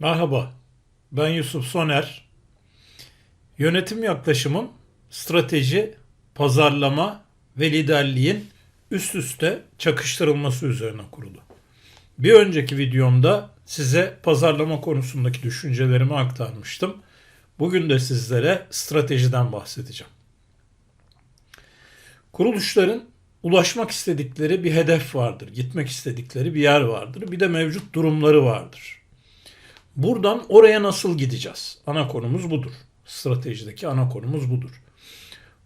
Merhaba, ben Yusuf Soner. Yönetim yaklaşımım strateji, pazarlama ve liderliğin üst üste çakıştırılması üzerine kurulu. Bir önceki videomda size pazarlama konusundaki düşüncelerimi aktarmıştım. Bugün de sizlere stratejiden bahsedeceğim. Kuruluşların ulaşmak istedikleri bir hedef vardır, gitmek istedikleri bir yer vardır, bir de mevcut durumları vardır. Buradan oraya nasıl gideceğiz? Ana konumuz budur. Stratejideki ana konumuz budur.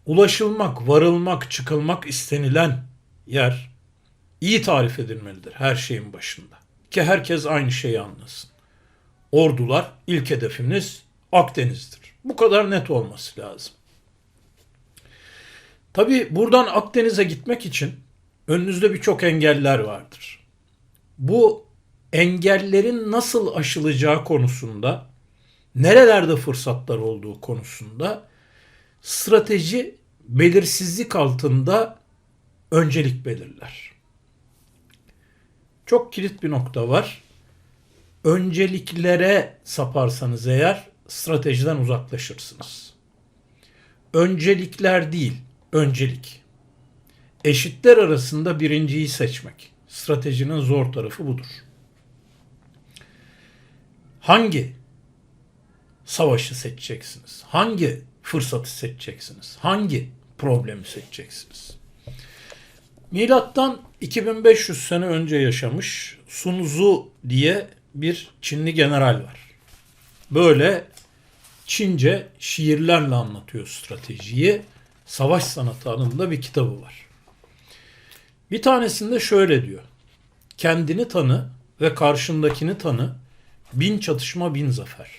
Ulaşılmak, varılmak, çıkılmak istenilen yer iyi tarif edilmelidir her şeyin başında. Ki herkes aynı şeyi anlasın. Ordular ilk hedefiniz Akdeniz'dir. Bu kadar net olması lazım. Tabi buradan Akdeniz'e gitmek için önünüzde birçok engeller vardır. Bu engellerin nasıl aşılacağı konusunda, nerelerde fırsatlar olduğu konusunda strateji belirsizlik altında öncelik belirler. Çok kilit bir nokta var. Önceliklere saparsanız eğer stratejiden uzaklaşırsınız. Öncelikler değil, öncelik. Eşitler arasında birinciyi seçmek. Stratejinin zor tarafı budur. Hangi savaşı seçeceksiniz? Hangi fırsatı seçeceksiniz? Hangi problemi seçeceksiniz? Milattan 2500 sene önce yaşamış Sun Tzu diye bir Çinli general var. Böyle Çince şiirlerle anlatıyor stratejiyi. Savaş sanatı adında bir kitabı var. Bir tanesinde şöyle diyor. Kendini tanı ve karşındakini tanı. Bin çatışma bin zafer.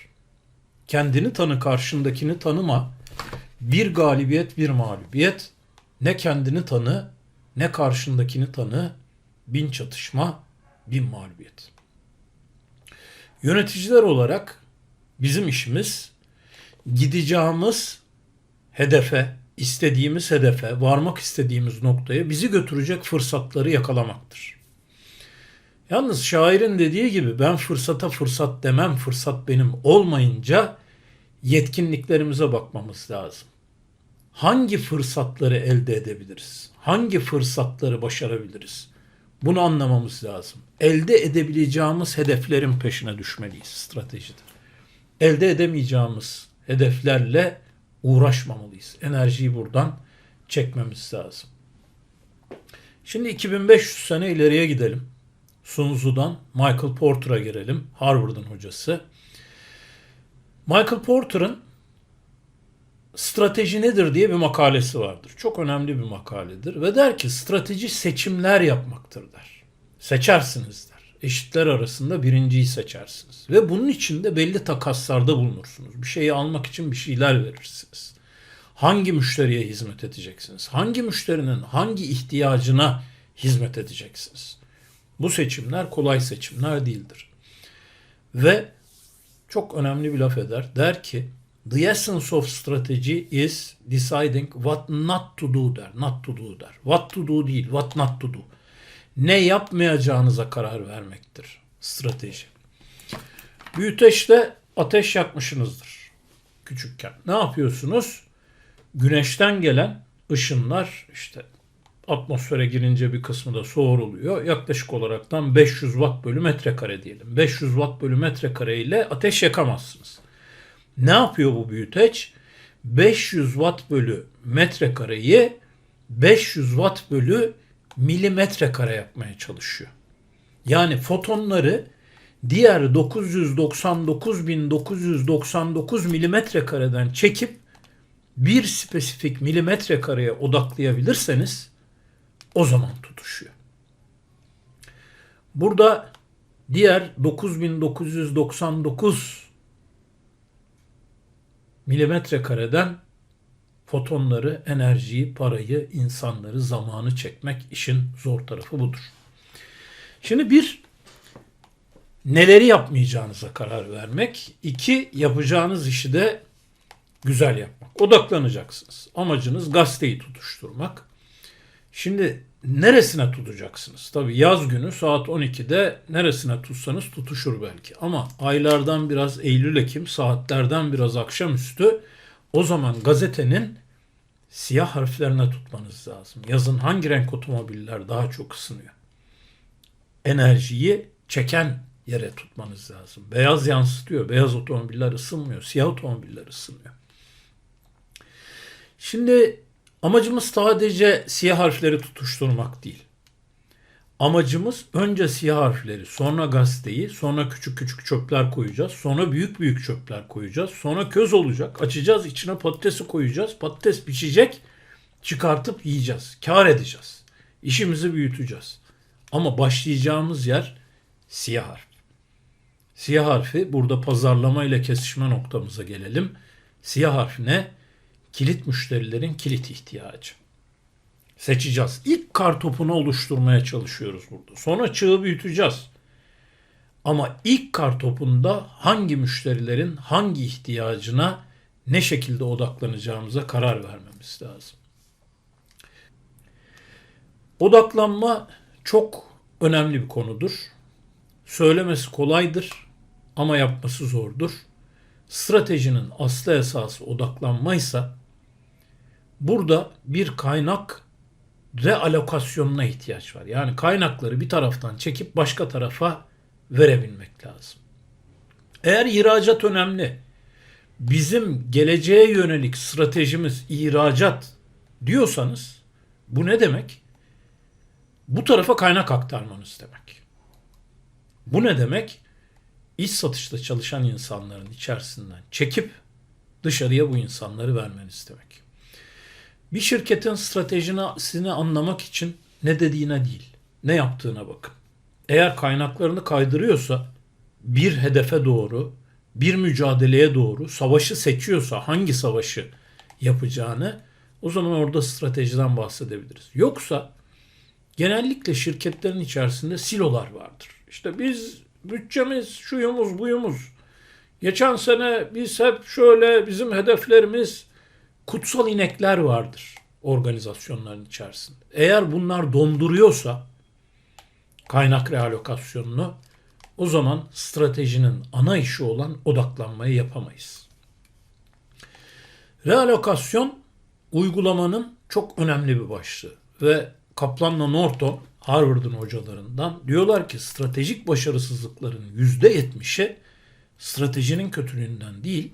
Kendini tanı karşındakini tanıma. Bir galibiyet bir mağlubiyet. Ne kendini tanı ne karşındakini tanı. Bin çatışma bin mağlubiyet. Yöneticiler olarak bizim işimiz gideceğimiz hedefe, istediğimiz hedefe, varmak istediğimiz noktaya bizi götürecek fırsatları yakalamaktır. Yalnız şairin dediği gibi ben fırsata fırsat demem, fırsat benim olmayınca yetkinliklerimize bakmamız lazım. Hangi fırsatları elde edebiliriz? Hangi fırsatları başarabiliriz? Bunu anlamamız lazım. Elde edebileceğimiz hedeflerin peşine düşmeliyiz stratejide. Elde edemeyeceğimiz hedeflerle uğraşmamalıyız. Enerjiyi buradan çekmemiz lazım. Şimdi 2500 sene ileriye gidelim. Sun Tzu'dan Michael Porter'a gelelim. Harvard'ın hocası. Michael Porter'ın strateji nedir diye bir makalesi vardır. Çok önemli bir makaledir. Ve der ki strateji seçimler yapmaktır der. Seçersiniz der. Eşitler arasında birinciyi seçersiniz. Ve bunun için de belli takaslarda bulunursunuz. Bir şeyi almak için bir şeyler verirsiniz. Hangi müşteriye hizmet edeceksiniz? Hangi müşterinin hangi ihtiyacına hizmet edeceksiniz? Bu seçimler kolay seçimler değildir. Ve çok önemli bir laf eder. Der ki The essence of strategy is deciding what not to do der. Not to do der. What to do değil, what not to do. Ne yapmayacağınıza karar vermektir strateji. Büyüteçte ateş yakmışsınızdır küçükken. Ne yapıyorsunuz? Güneşten gelen ışınlar işte atmosfere girince bir kısmı da soğuruluyor. Yaklaşık olaraktan 500 watt bölü metrekare diyelim. 500 watt bölü metrekare ile ateş yakamazsınız. Ne yapıyor bu büyüteç? 500 watt bölü metrekareyi 500 watt bölü milimetre kare yapmaya çalışıyor. Yani fotonları diğer 999.999 milimetre kareden çekip bir spesifik milimetre kareye odaklayabilirseniz o zaman tutuşuyor. Burada diğer 9999 milimetre kareden fotonları, enerjiyi, parayı, insanları, zamanı çekmek işin zor tarafı budur. Şimdi bir, neleri yapmayacağınıza karar vermek. iki yapacağınız işi de güzel yapmak. Odaklanacaksınız. Amacınız gazeteyi tutuşturmak. Şimdi neresine tutacaksınız? Tabii yaz günü saat 12'de neresine tutsanız tutuşur belki. Ama aylardan biraz Eylül-Ekim, saatlerden biraz akşamüstü o zaman gazetenin siyah harflerine tutmanız lazım. Yazın hangi renk otomobiller daha çok ısınıyor? Enerjiyi çeken yere tutmanız lazım. Beyaz yansıtıyor. Beyaz otomobiller ısınmıyor. Siyah otomobiller ısınıyor. Şimdi amacımız sadece siyah harfleri tutuşturmak değil. Amacımız önce siyah harfleri, sonra gazeteyi, sonra küçük küçük çöpler koyacağız, sonra büyük büyük çöpler koyacağız, sonra köz olacak, açacağız, içine patatesi koyacağız, patates pişecek, çıkartıp yiyeceğiz, kar edeceğiz. İşimizi büyüteceğiz. Ama başlayacağımız yer siyah harf. Siyah harfi burada pazarlama ile kesişme noktamıza gelelim. Siyah harf ne? Kilit müşterilerin kilit ihtiyacı. Seçeceğiz. İlk kar topunu oluşturmaya çalışıyoruz burada. Sonra çığı büyüteceğiz. Ama ilk kar topunda hangi müşterilerin hangi ihtiyacına ne şekilde odaklanacağımıza karar vermemiz lazım. Odaklanma çok önemli bir konudur. Söylemesi kolaydır ama yapması zordur. Stratejinin aslı esası odaklanmaysa burada bir kaynak realokasyonuna ihtiyaç var. Yani kaynakları bir taraftan çekip başka tarafa verebilmek lazım. Eğer ihracat önemli, bizim geleceğe yönelik stratejimiz ihracat diyorsanız bu ne demek? Bu tarafa kaynak aktarmanız demek. Bu ne demek? İç satışta çalışan insanların içerisinden çekip dışarıya bu insanları vermeniz demek. Bir şirketin stratejisini anlamak için ne dediğine değil, ne yaptığına bakın. Eğer kaynaklarını kaydırıyorsa bir hedefe doğru, bir mücadeleye doğru savaşı seçiyorsa hangi savaşı yapacağını o zaman orada stratejiden bahsedebiliriz. Yoksa genellikle şirketlerin içerisinde silolar vardır. İşte biz bütçemiz şuyumuz buyumuz. Geçen sene biz hep şöyle bizim hedeflerimiz kutsal inekler vardır organizasyonların içerisinde. Eğer bunlar donduruyorsa kaynak realokasyonunu o zaman stratejinin ana işi olan odaklanmayı yapamayız. Realokasyon uygulamanın çok önemli bir başlığı ve Kaplan'la Norton Harvard'ın hocalarından diyorlar ki stratejik başarısızlıkların %70'i stratejinin kötülüğünden değil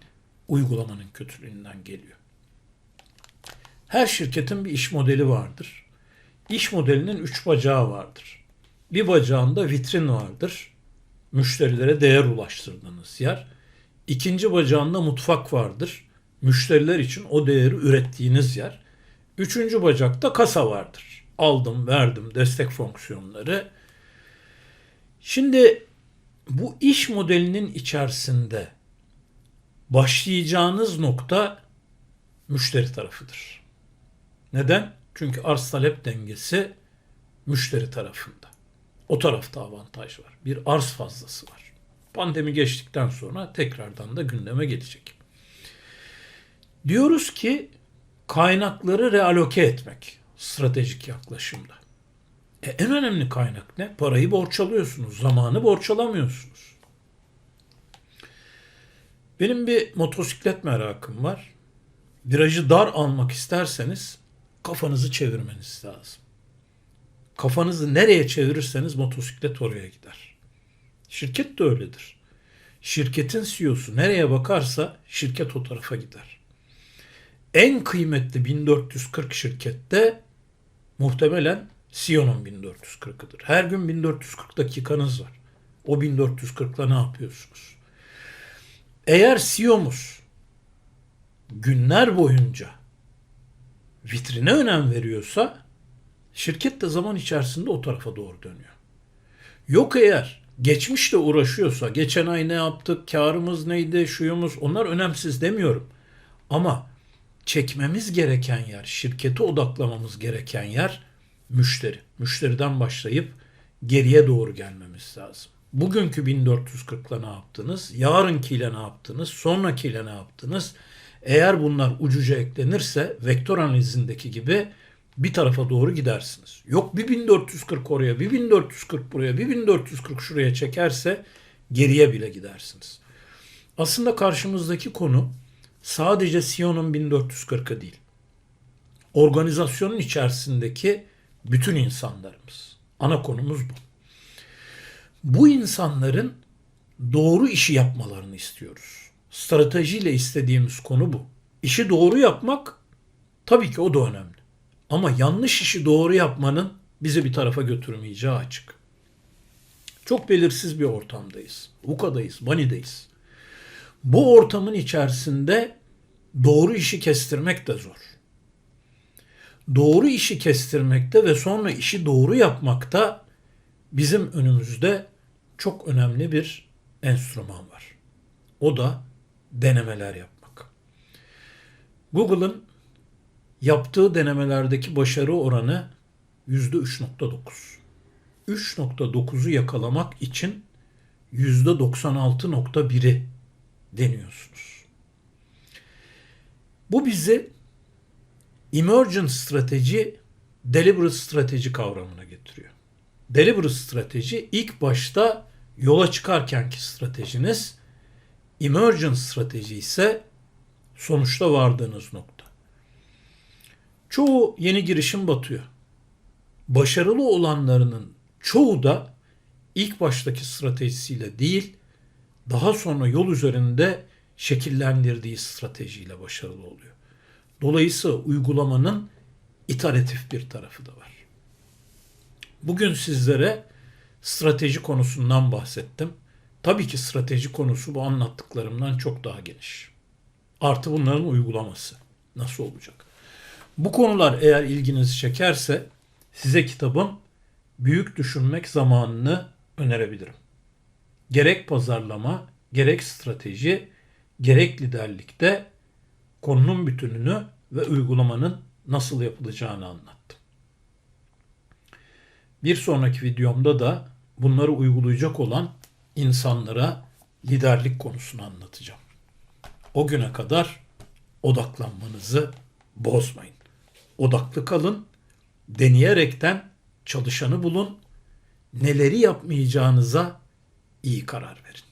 uygulamanın kötülüğünden geliyor. Her şirketin bir iş modeli vardır. İş modelinin üç bacağı vardır. Bir bacağında vitrin vardır. Müşterilere değer ulaştırdığınız yer. İkinci bacağında mutfak vardır. Müşteriler için o değeri ürettiğiniz yer. Üçüncü bacakta kasa vardır. Aldım, verdim, destek fonksiyonları. Şimdi bu iş modelinin içerisinde başlayacağınız nokta müşteri tarafıdır. Neden? Çünkü arz talep dengesi müşteri tarafında. O tarafta avantaj var. Bir arz fazlası var. Pandemi geçtikten sonra tekrardan da gündeme gelecek. Diyoruz ki kaynakları realoke etmek stratejik yaklaşımda. E, en önemli kaynak ne? Parayı borç alıyorsunuz, zamanı borç alamıyorsunuz. Benim bir motosiklet merakım var. Virajı dar almak isterseniz kafanızı çevirmeniz lazım. Kafanızı nereye çevirirseniz motosiklet oraya gider. Şirket de öyledir. Şirketin CEO'su nereye bakarsa şirket o tarafa gider. En kıymetli 1440 şirkette muhtemelen CEO'nun 1440'ıdır. Her gün 1440 dakikanız var. O 1440'la ne yapıyorsunuz? Eğer CEO'muz günler boyunca vitrine önem veriyorsa şirket de zaman içerisinde o tarafa doğru dönüyor. Yok eğer geçmişle uğraşıyorsa, geçen ay ne yaptık, karımız neydi, şuyumuz onlar önemsiz demiyorum. Ama çekmemiz gereken yer, şirkete odaklamamız gereken yer müşteri. Müşteriden başlayıp geriye doğru gelmemiz lazım. Bugünkü 1440'la ne yaptınız? Yarınkiyle ne yaptınız? Sonrakiyle ne yaptınız? Eğer bunlar ucuca eklenirse vektör analizindeki gibi bir tarafa doğru gidersiniz. Yok bir 1440 oraya, bir 1440 buraya, bir 1440 şuraya çekerse geriye bile gidersiniz. Aslında karşımızdaki konu sadece Sion'un 1440'ı değil. Organizasyonun içerisindeki bütün insanlarımız. Ana konumuz bu. Bu insanların doğru işi yapmalarını istiyoruz. Stratejiyle istediğimiz konu bu. İşi doğru yapmak tabii ki o da önemli. Ama yanlış işi doğru yapmanın bizi bir tarafa götürmeyeceği açık. Çok belirsiz bir ortamdayız. Uka'dayız, Bani'deyiz. Bu ortamın içerisinde doğru işi kestirmek de zor. Doğru işi kestirmekte ve sonra işi doğru yapmakta bizim önümüzde çok önemli bir enstrüman var. O da denemeler yapmak. Google'ın yaptığı denemelerdeki başarı oranı %3.9. 3.9'u yakalamak için %96.1'i deniyorsunuz. Bu bizi emergent strateji, deliberate strateji kavramına getiriyor. Deliberate strateji ilk başta yola çıkarkenki stratejiniz, emergent strateji ise sonuçta vardığınız nokta. Çoğu yeni girişim batıyor. Başarılı olanlarının çoğu da ilk baştaki stratejisiyle değil, daha sonra yol üzerinde şekillendirdiği stratejiyle başarılı oluyor. Dolayısıyla uygulamanın iteratif bir tarafı da var. Bugün sizlere strateji konusundan bahsettim. Tabii ki strateji konusu bu anlattıklarımdan çok daha geniş. Artı bunların uygulaması nasıl olacak? Bu konular eğer ilginizi çekerse size kitabım Büyük Düşünmek Zamanını önerebilirim. Gerek pazarlama, gerek strateji, gerek liderlikte konunun bütününü ve uygulamanın nasıl yapılacağını anlattım. Bir sonraki videomda da bunları uygulayacak olan insanlara liderlik konusunu anlatacağım. O güne kadar odaklanmanızı bozmayın. Odaklı kalın, deneyerekten çalışanı bulun, neleri yapmayacağınıza iyi karar verin.